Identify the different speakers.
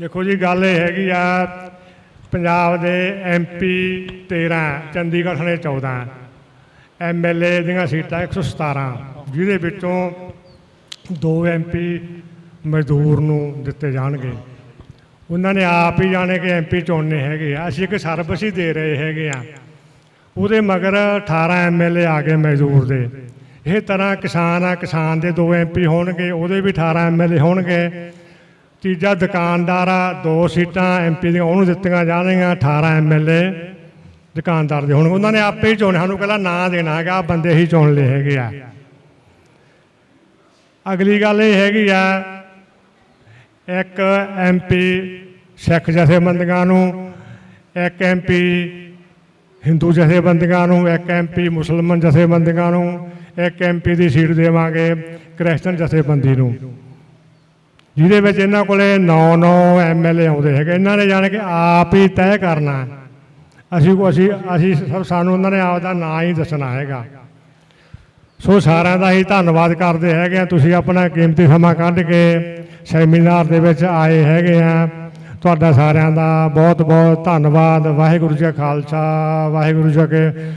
Speaker 1: ਦੇਖੋ ਜੀ, ਗੱਲ ਇਹ ਹੈਗੀ ਆ, ਪੰਜਾਬ ਦੇ ਐਮਪੀ 13 ਚੰਡੀਗੜ੍ਹ ਨੇ 14 ਐਮਐਲਏ ਦੀਆਂ ਸੀਟਾਂ 117 ਜਿਹਦੇ ਵਿੱਚੋਂ ਦੋ ਐਮਪੀ ਮਜ਼ਦੂਰ ਨੂੰ ਦਿੱਤੇ ਜਾਣਗੇ। ਉਹਨਾਂ ਨੇ ਆਪ ਹੀ ਜਾਣੇ ਕਿ ਐਮਪੀ ਚੁਣਨੇ ਹੈਗੇ ਆ। ਅਸੀਂ ਇੱਕ ਸਰਵਿਸ ਹੀ ਦੇ ਰਹੇ ਹੈਗੇ ਆ। ਉਹਦੇ ਮਗਰ 18 ਐਮਐਲਏ ਆ ਗਏ ਮਜ਼ਦੂਰ ਦੇ। ਇਹ ਤਰ੍ਹਾਂ ਕਿਸਾਨ ਆ, ਕਿਸਾਨ ਦੇ ਦੋ ਐਮਪੀ ਹੋਣਗੇ, ਉਹਦੇ ਵੀ 18 ਐਮਐਲਏ ਹੋਣਗੇ। ਤੀਜਾ ਦੁਕਾਨਦਾਰ ਆ ਦੋ ਸੀਟਾਂ ਐਮਪੀ ਦੀਆਂ ਉਹਨੂੰ ਦਿੱਤੀਆਂ ਜਾਣਗੀਆਂ 18 ਐਮਐਲਏ ਦੁਕਾਨਦਾਰ ਦੇ। ਹੁਣ ਉਹਨਾਂ ਨੇ ਆਪੇ ਹੀ ਚੁਣੇ, ਸਾਨੂੰ ਪਹਿਲਾਂ ਨਾਂ ਦੇਣਾ ਹੈਗਾ ਬੰਦੇ ਹੀ ਚੁਣ ਲਏ ਹੈਗੇ ਆ। ਅਗਲੀ ਗੱਲ ਇਹ ਹੈਗੀ ਆ, ਇੱਕ ਐਮਪੀ ਸਿੱਖ ਜਥੇਬੰਦੀਆਂ ਨੂੰ, ਇੱਕ ਐਮਪੀ ਹਿੰਦੂ ਜਥੇਬੰਦੀਆਂ ਨੂੰ, ਇੱਕ ਐਮਪੀ ਮੁਸਲਮਾਨ ਜਥੇਬੰਦੀਆਂ ਨੂੰ, ਇੱਕ ਐਮਪੀ ਦੀ ਸੀਟ ਦੇਵਾਂਗੇ ਕ੍ਰਿਸਚਨ ਜਥੇਬੰਦੀ ਨੂੰ। ਜਿਹਦੇ ਵਿੱਚ ਇਹਨਾਂ ਕੋਲੇ 9-9 ਐਮਐਲਏ ਆਉਂਦੇ ਹੈਗੇ। ਇਹਨਾਂ ਨੇ ਜਾਣ ਕੇ ਆਪ ਹੀ ਤੈਅ ਕਰਨਾ ਅਸੀਂ ਕੋ ਅਸੀਂ ਅਸੀਂ ਸਭ ਸਾਨੂੰ ਉਹਨਾਂ ਨੇ ਆਪ ਦਾ ਨਾਂ ਹੀ ਦੱਸਣਾ ਹੈਗਾ। ਸੋ ਸਾਰਿਆਂ ਦਾ ਹੀ ਧੰਨਵਾਦ ਕਰਦੇ ਹੈਗੇ ਆ ਤੁਸੀਂ ਆਪਣਾ ਕੀਮਤੀ ਸਮਾਂ ਕੱਢ ਕੇ ਸੈਮੀਨਾਰ ਦੇ ਵਿੱਚ ਆਏ ਹੈਗੇ ਆ ਤੁਹਾਡਾ ਸਾਰਿਆਂ ਦਾ ਬਹੁਤ ਬਹੁਤ ਧੰਨਵਾਦ। ਵਾਹਿਗੁਰੂ ਜੀ ਕਾ ਖਾਲਸਾ। ਵਾਹਿਗੁਰੂ ਜੀ ਕੀ